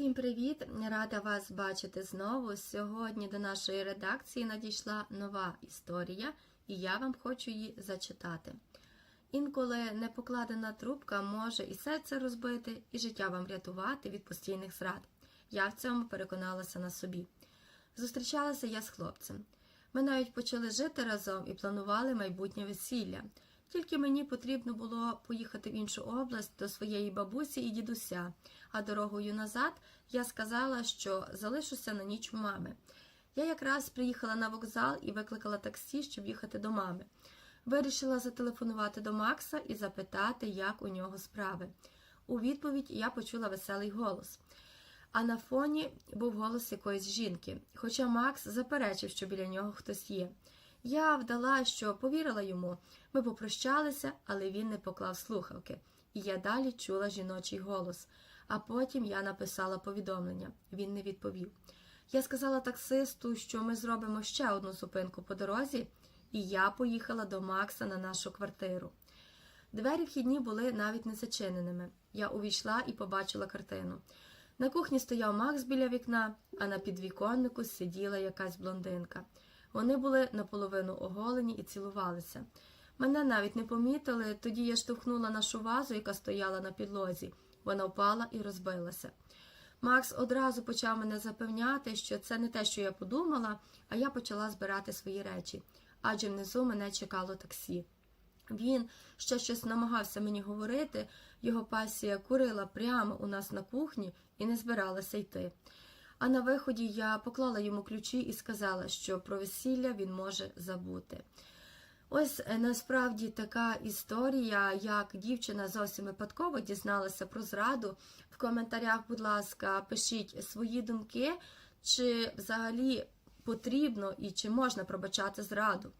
Всім привіт! Рада вас бачити знову. Сьогодні до нашої редакції надійшла нова історія, і я вам хочу її зачитати. Інколи непокладена трубка може і серце розбити, і життя вам рятувати від постійних зрад. Я в цьому переконалася на собі. Зустрічалася я з хлопцем. Ми навіть почали жити разом і планували майбутнє весілля. Тільки мені потрібно було поїхати в іншу область до своєї бабусі і дідуся, а дорогою назад я сказала, що залишуся на ніч у мами. Я якраз приїхала на вокзал і викликала таксі, щоб їхати до мами. Вирішила зателефонувати до Макса і запитати, як у нього справи. У відповідь я почула веселий голос. А на фоні був голос якоїсь жінки, хоча Макс заперечив, що біля нього хтось є. Я вдала, що повірила йому. Ми попрощалися, але він не поклав слухавки, і я далі чула жіночий голос. А потім я написала повідомлення. Він не відповів. Я сказала таксисту, що ми зробимо ще одну зупинку по дорозі, і я поїхала до Макса на нашу квартиру. Двері вхідні були навіть не зачиненими. Я увійшла і побачила картину. На кухні стояв Макс біля вікна, а на підвіконнику сиділа якась блондинка. Вони були наполовину оголені і цілувалися. Мене навіть не помітили, тоді я штовхнула нашу вазу, яка стояла на підлозі. Вона впала і розбилася. Макс одразу почав мене запевняти, що це не те, що я подумала, а я почала збирати свої речі, адже внизу мене чекало таксі. Він ще щось намагався мені говорити, його пасія курила прямо у нас на кухні і не збиралася йти. А на виході я поклала йому ключі і сказала, що про весілля він може забути. Ось е, насправді така історія, як дівчина зовсім випадково дізналася про зраду. В коментарях, будь ласка, пишіть свої думки, чи взагалі потрібно і чи можна пробачати зраду.